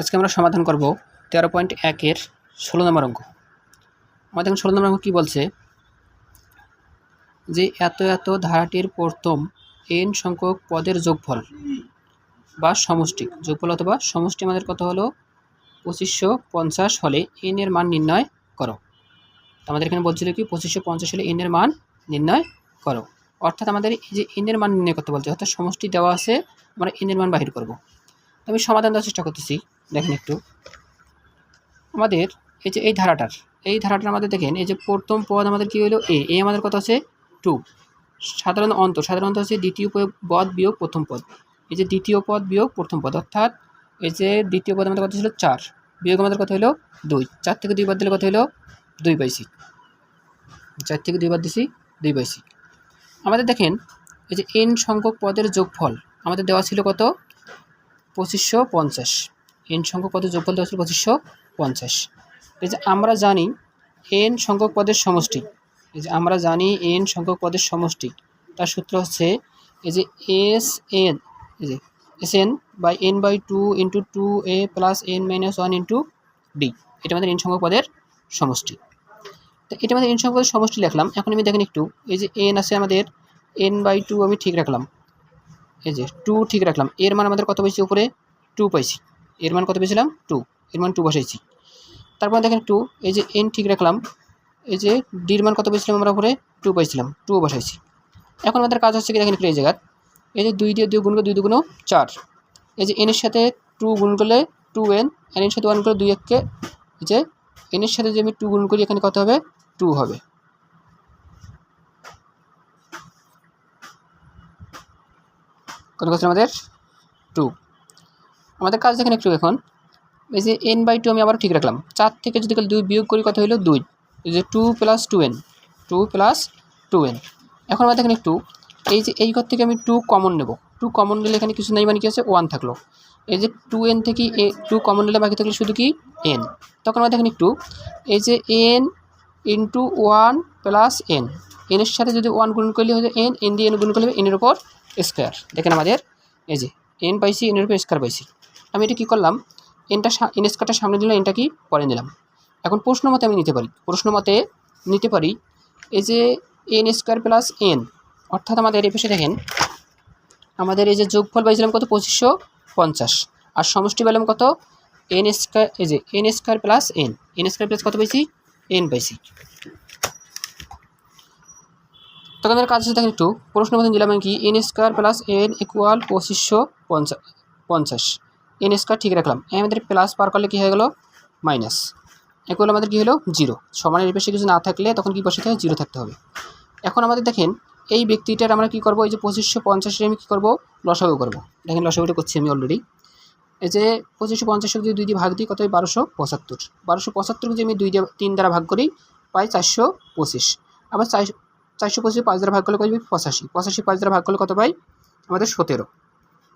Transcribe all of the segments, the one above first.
আজকে আমরা সমাধান করব তেরো পয়েন্ট একের ষোলো নম্বর অঙ্ক। আমাদের ষোলো নম্বর অঙ্ক কী বলছে? যে এত এত ধারাটির প্রথম এন সংখ্যক পদের যোগফল বা সমষ্টি, যোগফল অথবা সমষ্টি আমাদের কত হলো? পঁচিশশো পঞ্চাশ হলে এন এর মান নির্ণয় করো। আমাদের এখানে বলছিল কি? পঁচিশশো পঞ্চাশ হলে এন এর মান নির্ণয় করো। অর্থাৎ আমাদের এই যে এন এর মান নির্ণয় করতে বলছে, অর্থাৎ সমষ্টি দেওয়া আছে, আমরা এন এর মান বাহির করব। আমি সমাধান দেওয়ার চেষ্টা করতেছি। দেখেন একটু। আমাদের এই যে এই ধারাটার এই ধারাটার আমাদের দেখেন, এই যে প্রথম পদ আমাদের কী হলো? এ এ আমাদের কত আছে? টু। সাধারণ অন্ত, সাধারণ অন্তর হচ্ছে দ্বিতীয় পদ বিয়োগ প্রথম পদ। এই যে দ্বিতীয় পদ বিয়োগ প্রথম পদ, অর্থাৎ এই যে দ্বিতীয় পদ আমাদের কত ছিল? চার। বিয়োগ আমাদের কত হলো? দুই। চার থেকে দুই বাদ দিলে কত হলো? দুই পাইছি চার থেকে দুই বাদ দিছি, দুই পাইছি আমাদের দেখেন, এই যে এন সংখ্যক পদের যোগফল আমাদের দেওয়া ছিল কত? পঁচিশশো পঞ্চাশ। এন সংখ্যক পদের যোগফল দেওয়া ছিল পঁচিশশো পঞ্চাশ। এই যে আমরা জানি এন সংখ্যক পদের সমষ্টি, এই যে আমরা জানি এন সংখ্যক পদের সমষ্টি, তার সূত্র হচ্ছে এই যে এস এন, এই যে S N by N by two into two A plus N minus one into D, এটা আমাদের এন সংখ্যক পদের সমষ্টি। তো এটা আমাদের এন সংখ্যক পদের সমষ্টি লিখলাম, এখন আমি দেখেন একটু, এই যে এন আছে আমাদের এন বাই টু আমি ঠিক রাখলাম, এই যে টু ঠিক রাখলাম, এর মান আমাদের কত পাইছি উপরে? টু পাইছি। এর মান কত পেয়েছিলাম? টু এর মান টু বসাইছি। তারপর দেখেন টু এই যে এন ঠিক রাখলাম, এই যে ডির মান কত পেয়েছিলাম আমরা উপরে? টু পাইছিলাম টু বসাইছি। এখন আমাদের কাজ হচ্ছে কি দেখেন এই জায়গার, এই যে দুই দিয়ে দুই গুণ করে দুই দুগুণ চার। এই যে এনের সাথে টু গুণ করলে টু এন এন এর সাথে ওয়ান করে দুই এককে, এই যে এনের সাথে যে আমি টু গুণ করি, এখানে কত হবে? টু হবে। কত কথা আমাদের? টু আমাদের কাজ দেখেন একটু এখন এই যে এন বাই টু আমি আবার ঠিক রাখলাম। চার থেকে যদি দুই বিয়োগ করি কত হলো দুই। এই যে two plus two N two plus two N এখন আমরা দেখেন একটু, এই যে এই ঘর থেকে আমি টু কমন নেব। টু কমন নিলে এখানে কিছু নেই মানে কি আছে? ওয়ান থাকল। এই যে টু এন থেকে এ টু কমন নিলে বাকি থাকলে শুধু কি? এন তখন আমরা দেখেন একটু, এই যে N into one plus N এনের সাথে যদি ওয়ান গুণ করলে হয়ে এন এন দিয়ে এন গুণ করলে এনের উপর স্কোয়ার দেখেন আমাদের, এই যে এন পাইছি এনের উপর স্কোয়ার পাইছি। আমি এটা কী করলাম? এনটা এন স্কোয়ারটা সামনে দিলাম, এনটা কি পরে নিলাম। এখন প্রশ্ন মতে আমি নিতে পারি। প্রশ্ন মতে নিতে পারি এই যে এন স্কোয়ার প্লাস এন, অর্থাৎ আমাদের এই পাশে দেখেন, আমাদের এই যে যোগফল পাইছিলাম কত? পঁচিশশো পঞ্চাশ। আর সমষ্টি পেলাম কত? এন স্কোয়ার, এই যে N square plus N. N square plus কত পাইছি? এন পাইছি। তখন আমাদের কাজ দেখেন একটু। প্রশ্ন মতন দিলাম কি? N square plus N equal পঁচিশশো পঞ্চাশ পঞ্চাশ। এন স্কোয়ার ঠিক রাখলাম। আমাদের প্লাস পার করলে কী হয়ে গেলো? মাইনাস এগুলো আমাদের কী হলো? জিরো সমানের বেশি কিছু না থাকলে তখন কী বসাতে হবে জিরো থাকতে হবে। এখন আমাদের দেখেন, এই ব্যক্তিটার আমরা কী করব? এই যে পঁচিশশো পঞ্চাশের আমি কী করব? লসাগু করব। দেখেন লসাগুটা করছি আমি অলরেডি এই যে পঁচিশশো পঞ্চাশকে যদি দুই দিয়ে ভাগ দিই, কত হয়? বারোশো পঁচাত্তর। বারোশো পঁচাত্তরকে যদি আমি দুই দিয়ে তিন দ্বারা ভাগ করি, পাই চারশো পঁচিশ। আবার চার, চারশো পঁচিশ পাঁচ দ্বারা ভাগ করলে কত পঁচাশি। পঁচাশি পাঁচ দ্বারা ভাগ করলে কত পাই? আমাদের সতেরো।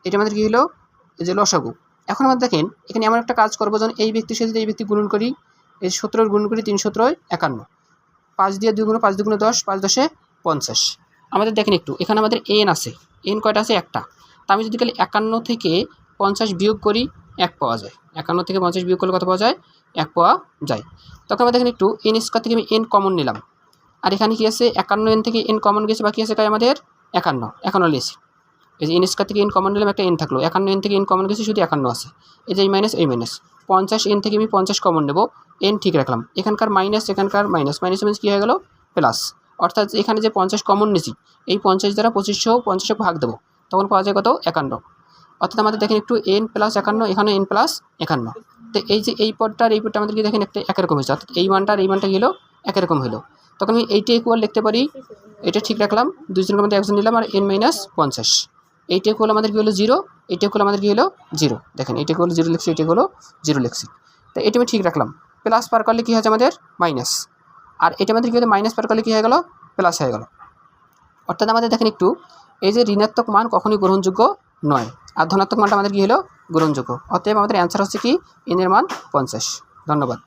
এটা আমাদের কী হলো? এই যে লসাগু। এখন আমাদের দেখেন, এখানে এমন একটা কাজ করব যেন এই ব্যক্তির সাথে এই ব্যক্তি গুণন করি, এই সতেরোর গুণ করি তিন সতেরোয় একান্ন। পাঁচ দিয়ে দুই গুণ, পাঁচ দুগুণে দশ, পাঁচ দশে পঞ্চাশ। আমাদের দেখেন একটু, এখানে আমাদের এন আছে, এন কয়টা আছে? একটা। তা আমি যদি খালি একান্ন থেকে পঞ্চাশ বিয়োগ করি, এক পাওয়া যায়। একান্ন থেকে পঞ্চাশ বিয়োগ করলে কত পাওয়া যায়? এক পাওয়া যায়। তখন আমরা দেখেন একটু, এন স্কোয়ার থেকে আমি এন কমন নিলাম। আর এখানে কি আছে? একান্ন এন থেকে এন কমন গেছে, বাকি আছে তাই আমাদের? একান্ন। একান্ন লিয়েছি এই যে এন স্কোয়ার থেকে এন কমন নিলাম, একটা এন থাকল। একান্ন এন থেকে এন কমন গেছে, শুধু একান্ন আছে। এই যে এই মাইনাস এই মাইনাস পঞ্চাশ এন থেকে আমি পঞ্চাশ কমন নেব। এন ঠিক রাখলাম। এখানকার মাইনাস এখানকার মাইনাস মাইনাস মাইনাস কী হয়ে গেল? প্লাস অর্থাৎ এখানে যে পঞ্চাশ কমন নিয়েছি এই পঞ্চাশ দ্বারা পঁচিশশো, পঞ্চাশে ভাগ দেবো। তখন পাওয়া যায় কত? একান্ন। অর্থাৎ আমাদের দেখেন একটু এন প্লাস একান্ন, এখানে এন প্লাস একান্ন। তো এই যে এই পদটা আর এই পদটা আমাদেরকে দেখেন একটা একরকম হয়েছে। অর্থাৎ এই মানটা আর এই মানটা হলো একরকম হলো। তখন আমি এইটা ইকুয়াল লিখতে পারি। এটা ঠিক রাখলাম। দুজনের মধ্যে একজন নিলাম আর এন মাইনাস পঞ্চাশ। এইটা ইকুয়াল আমাদের কী হলো? জিরো। এইটা ইকুয়াল আমাদের কী হলো? জিরো। দেখেন, এইটা ইকুয়াল জিরো লিখছি এটা হলো জিরো লিখছি। তো এটা আমি ঠিক রাখলাম। প্লাস পার করলে কী হয়েছে আমাদের? মাইনাস আর এটা আমাদের কী হলো? মাইনাস পার করলে কী হয়ে গেলো? প্লাস হয়ে গেল। অর্থাৎ আমাদের দেখেন একটু, এই যে ঋণাত্মক মান কখনই গ্রহণযোগ্য নয়। আর ধনাত্মক মানটা আমাদের কী হলো? গ্রহণযোগ্য। অতএব আমাদের অ্যান্সার হচ্ছে কি? এনের মান পঞ্চাশ। ধন্যবাদ।